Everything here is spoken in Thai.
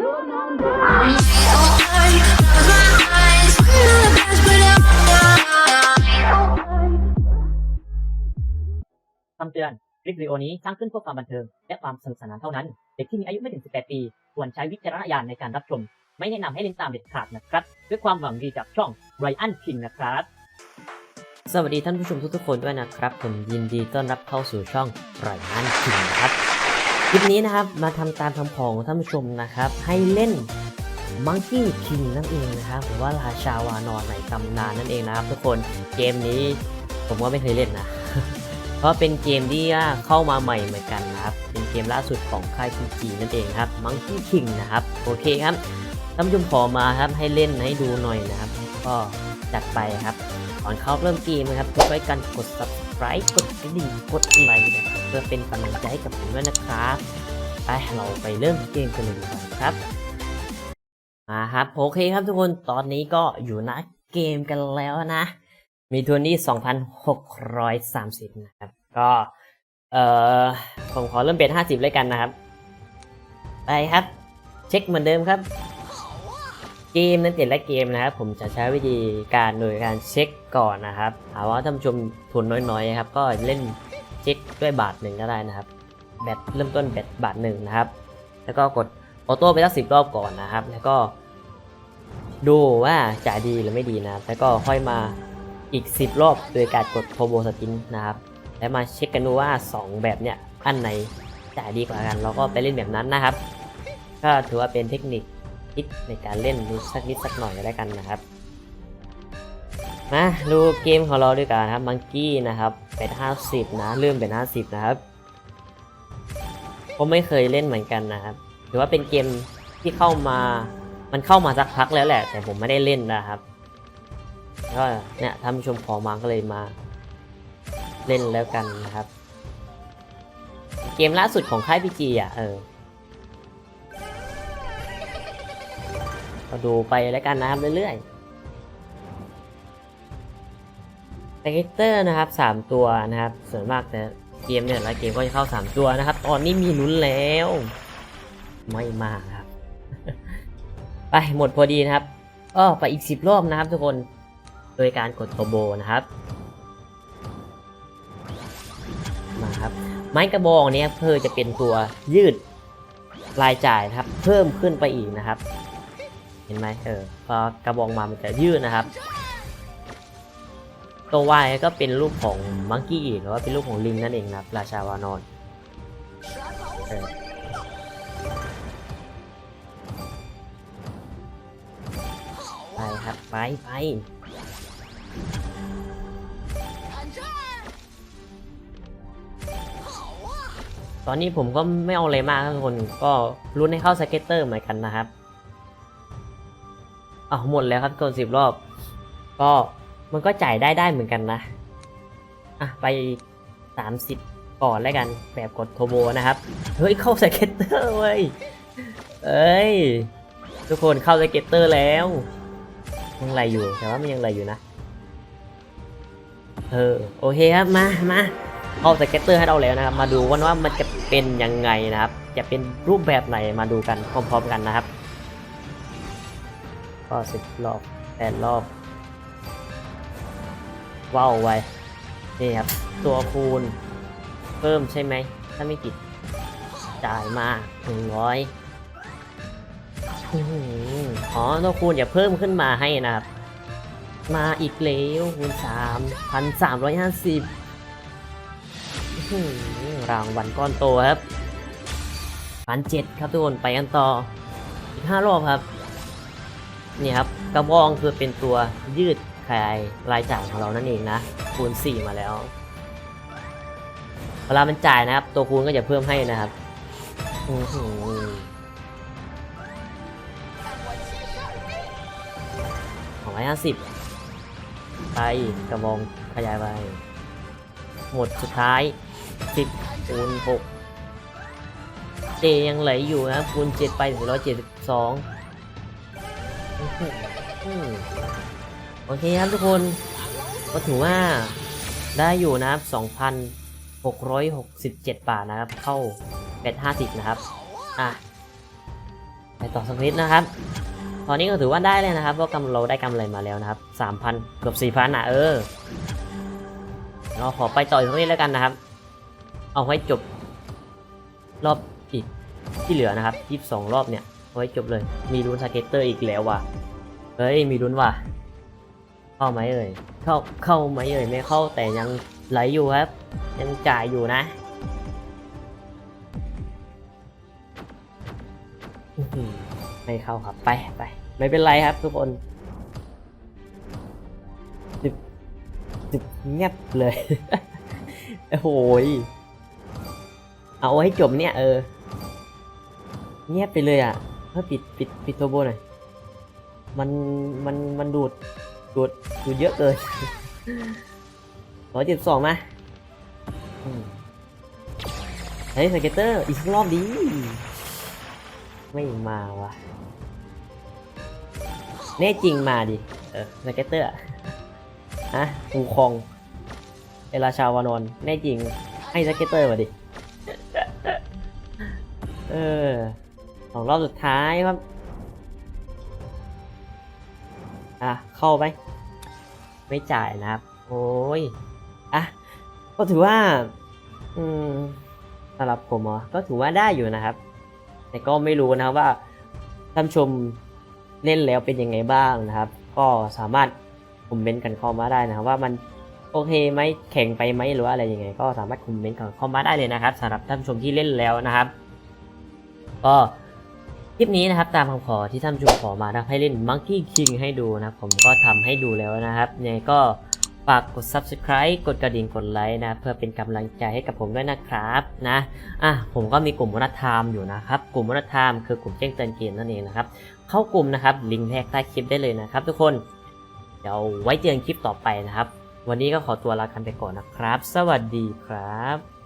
No, no, no. คำเตือน คลิปวิดีโอนี้สร้างขึ้นเพื่อความบันเทิง และความสนุกสนานเท่านั้น เด็กที่มีอายุไม่ถึง 18 ปี ควรใช้วิจารณญาณในการรับชม ไม่แนะนำให้เล่นตามเด็ดขาดนะครับ ด้วยความหวังดีจากช่อง Brian King นะครับสวัสดีท่านผู้ชมทุกๆคนด้วยนะครับ ผมยินดีต้อนรับเข้าสู่ช่อง Brian King นะครับ คลิปนี้นะครับมาทำตามคำขอของท่านผู้ชมนะครับ ให้เล่น Monkey King นั่นเองนะครับหรือว่าราชาวานอนในตำนานนั่นเองนะครับทุกคนเกมนี้ผมก็ไม่เคยเล่นนะ เพราะเป็นเกมที่เข้ามาใหม่เหมือนกันนะครับ เป็นเกมล่าสุดของค่าย PG นั่นเองครับ Monkey King นะครับโอเคครับท่านผู้ชมขอมาครับให้เล่นให้ดูหน่อยนะครับ ก็จัดไปครับ ก่อนเข้าเริ่มเกมนะครับช่วยกันกด subscribe กดกระดิ่งกดไลค์นะครับเพื่อเป็นกำลังใจให้กับผมด้วยนะครับไปเราไปเริ่มเกมกันเลยดีกว่าครับมาครับโอเคครับทุกคนตอนนี้ก็อยู่นะเกมกันแล้วนะ มีทุนที่ 2,630 นะครับ ก็เอ่อผมขอเริ่มเป็น 50 เลยกันนะครับ ไปครับ เช็คเหมือนเดิมครับ เกมนั้นแต่ละเกมนะครับผมจะใช้วิธีการโดยการเช็คก่อนนะครับหาว่าท่านผู้ชมทุนน้อยๆครับก็เล่นเช็คด้วยบาทหนึ่งก็ได้นะครับแบตเริ่มต้นแบตบาทหนึ่งนะครับ แล้วก็กดออโต้ไปสักสิบรอบก่อนนะครับ แล้วก็ ดูว่าจ่ายดีหรือไม่ดีนะครับแล้วก็ค่อยมาอีก 10 รอบโดยการกดโทโบสตินนะครับ แล้วมาเช็คกันดูว่า 2 แบบเนี้ยอันไหนจ่ายดีกว่ากัน เราก็ไปเล่นแบบนั้นนะครับ ก็ถือว่าเป็นเทคนิค คิดในการเล่นดูสักนิดสักหน่อยก็ได้กันนะครับ มาดูเกมของเราด้วยกันนะครับมังกี้นะครับเป็น 50 นะเริ่มเป็น 50 นะครับผมไม่เคยเล่นเหมือนกันนะครับถือว่าเป็นเกมที่เข้ามามันเข้ามาสักพักแล้วแหละ แต่ผมไม่ได้เล่นนะครับก็เนี่ยท่านผู้ชมขอมาก็เลยมาเล่นแล้วกันนะครับ เกมล่าสุดของค่ายพีจีอะเออ ก็ดูไปแล้วกันนะครับเรื่อยๆแต่เกเตอร์นะครับสามตัวนะครับส่วนมากแต่เกมเนี่ยละเกมก็จะเข้าสามตัวนะครับ ตอนนี้มีลุ้นแล้ว ไม่มากครับ ไปหมดพอดีนะครับก็ไปอีกสิบรอบนะครับทุกคนโดยการกดโทโบนะครับมาครับไม้กระบองเนี้ยเพื่อจะเป็นตัวยืดรายจ่ายครับ เพิ่มขึ้นไปอีกนะครับ ห็นไหมเออพอกระบองมามันจะยืดนะครับ ตัววายก็เป็นรูปของมังกี้หรือว่าเป็นรูปของลิงนั่นเองนะครับ ราชาวานอนเออไปครับไปไปตอนนี้ผมก็ไม่เอาอะไรมากทุกคนก็รุ้นให้เข้าสเก็ตเตอร์เหมือนกันนะครับ อ้าวหมดแล้วครับเกินสิบรอบ ก็มันก็จ่ายได้ได้เหมือนกันนะ อะไปสามสิบก่อนแล้วกันแบบกดโทโบนะครับ เฮ้ยเข้าสเก็ตเตอร์เว้ย เอ้ย ทุกคนเข้าสเก็ตเตอร์แล้ว ยังไหลอยู่แต่ว่ามันยังไหลอยู่นะ เออโอเคครับมามาเอาสเก็ตเตอร์ให้เราแล้วนะครับ มาดูว่าว่ามันจะเป็นยังไงนะครับ จะเป็นรูปแบบไหนมาดูกันพร้อมๆกันนะครับ ก็สิบรอบแปดรอบว้าวไว้ นี่ครับ ตัวคูณ เพิ่มใช่ไหม ถ้าไม่ผิด จ่ายมาหนึ่งร้อยอ๋อ ตัวคูณอย่าเพิ่มขึ้นมาให้นะครับ มาอีกแล้วคูณสามพันสามร้อยห้าสิบรางวัลก้อนโตครับพันเจ็ดครับทุกคนไปกันต่อ อีกห้ารอบครับ นี่ครับกระบองคือเป็นตัวยืดคลายรายจ่ายของเรานั่นเองนะคูณสี่มาแล้วเวลามันจ่ายนะครับ ตัวคูณก็จะเพิ่มให้นะครับหือสองร้อยห้าสิบไปกระบองขยายไปหมดสุดท้ายสิบคูณหกเจยังไหลอยู่นะคูณเจ็ดไปถึงร้อยเจ็ดสิบสอง โอเคครับทุกคน ก็ถือว่าได้อยู่นะครับสองพันหกร้อยหกสิบเจ็ดบาทนะครับ เข้าแปดห้าสิบนะครับ อะ ไปต่อสักนิดนะครับ ตอนนี้ก็ถือว่าได้เลยนะครับ เพราะกำเราได้กำไรมาแล้วนะครับสามพันเกือบสี่พันอะเออ เราขอไปต่ออีกสักนิดแล้วกันนะครับ เอาให้จบ รอบอีกที่เหลือนะครับยี่สิบสองรอบเนี่ย เอาไว้จบเลย มีลุ้นสเก็ตเตอร์อีกแล้วว่ะ เฮ้ยมีลุ้นว่ะ เข้าไหมเอ่ย เข้าเข้าไหมเอ่ยไม่เข้าแต่ยังไหลอยู่ครับ ยังจ่ายอยู่นะไม่เข้าครับไปไปไม่เป็นไรครับทุกคนดึบดึบเงียบเลยโอ้โหยเอาให้จบเนี่ยเออ เงียบไปเลยอะ เพื่อปิดปิดปิดตัวโบหน่อยมันมันมันดูดดูดดูดเยอะเกินร้อยเจ็ดสองมาเฮ้ยสเก็ตเตอร์อีกรอบดี ไม่มาวะแน่จริงมาดิ เออสเก็ตเตอร์อะฮะฮูคอง เอราชาวานอนแน่จริงให้สเก็ตเตอร์มาดิ เออ สองรอบสุดท้ายครับ อะ เข้าไป ไม่จ่ายนะครับ โอ้ย อะ ก็ถือว่า อืมสำหรับผมเหรอก็ถือว่าได้อยู่นะครับ แต่ก็ไม่รู้นะครับว่าท่านชมเล่นแล้วเป็นยังไงบ้างนะครับ ก็สามารถคอมเมนต์กันเข้ามาได้นะครับ ว่ามันโอเคไหมแข่งไปไหมหรือว่าอะไรยังไง ก็สามารถคอมเมนต์กันเข้ามาได้เลยนะครับสำหรับท่านชมที่เล่นแล้วนะครับ ก็ คลิปนี้นะครับตามคำขอที่ท่านผู้ชมขอมานะให้เล่น Monkey King ให้ดูนะครับ ผมก็ทำให้ดูแล้วนะครับยังไงก็ฝากกด subscribe กดกระดิ่งกดไลค์นะ เพื่อเป็นกำลังใจให้กับผมด้วยนะครับนะอะผมก็มีกลุ่มวัฒนธรรมอยู่นะครับ กลุ่มวัฒนธรรมคือกลุ่มแจ้งเตือนเกมนั่นเองนะครับ เข้ากลุ่มนะครับลิงก์แรกใต้คลิปได้เลยนะครับ ทุกคนเดี๋ยวไว้เจอกันคลิปต่อไปนะครับ วันนี้ก็ขอตัวลากันไปก่อนนะครับ สวัสดีครับ